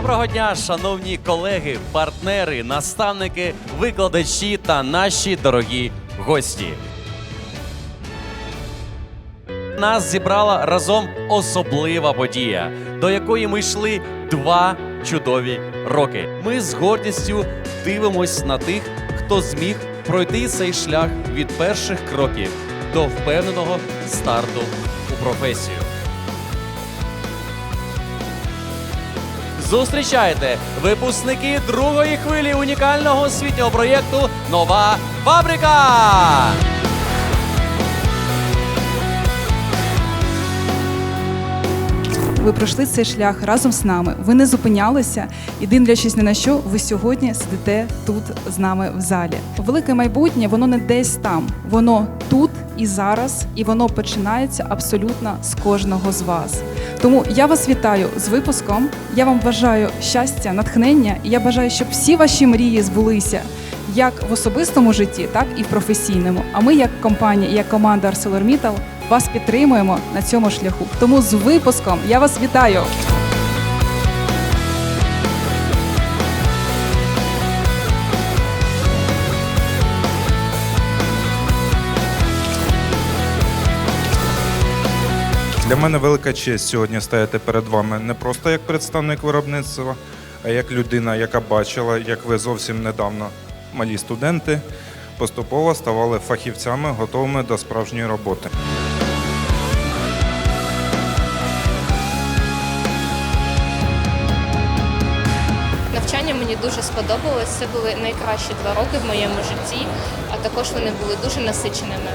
Доброго дня, шановні колеги, партнери, наставники, викладачі та наші дорогі гості. Нас зібрала разом особлива подія, до якої ми йшли два чудові роки. Ми з гордістю дивимось на тих, хто зміг пройти цей шлях від перших кроків до впевненого старту у професію. Зустрічайте випускники другої хвилі унікального освітнього проєкту Нова фабрика. Ви пройшли цей шлях разом з нами. Ви не зупинялися і дивлячись ні на що, ви сьогодні сидите тут з нами в залі. Велике майбутнє воно не десь там, воно тут і зараз, і воно починається абсолютно з кожного з вас. Тому я вас вітаю з випуском. Я вам бажаю щастя, натхнення, і я бажаю, щоб всі ваші мрії збулися. Як в особистому житті, так і в професійному. А ми, як компанія, як команда ArcelorMittal, вас підтримуємо на цьому шляху. Тому з випуском я вас вітаю. Для мене велика честь сьогодні стояти перед вами не просто як представник виробництва, а як людина, яка бачила, як ви зовсім недавно малі студенти поступово ставали фахівцями, готовими до справжньої роботи. Мені дуже сподобалось. Це були найкращі два роки в моєму житті, а також вони були дуже насиченими.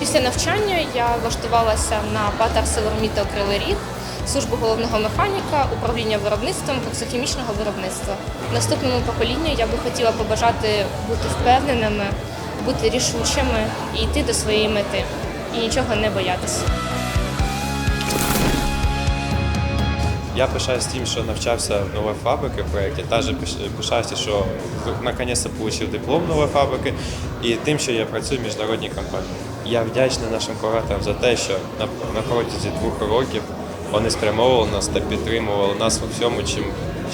Після навчання я влаштувалася на ПАТ ArcelorMittal Кривий Ріг, службу головного механіка, управління виробництвом коксохімічного виробництва. Наступному поколінню я би хотіла побажати бути впевненими, бути рішучими і йти до своєї мети, і нічого не боятися. Я пишаюсь тим, що навчався в новій фабриці в проєкті. Також пишаюся, що наконець-то отримав диплом нової фабрики і тим, що я працюю в міжнародній компанії. Я вдячний нашим кураторам за те, що на, на протязі двох років вони спрямовували нас та підтримували нас у всьому, чим,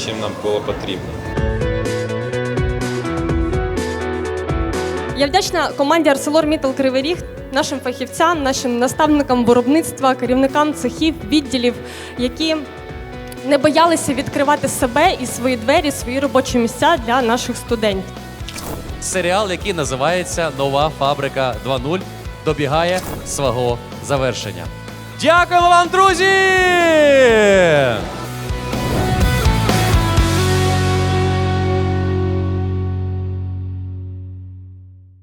чим нам було потрібно. Я вдячна команді ArcelorMittal Кривий Ріг, нашим фахівцям, нашим наставникам виробництва, керівникам цехів, відділів, які не боялися відкривати себе і свої двері, свої робочі місця для наших студентів. Серіал, який називається Нова фабрика 2.0, добігає свого завершення. Дякуємо вам, друзі!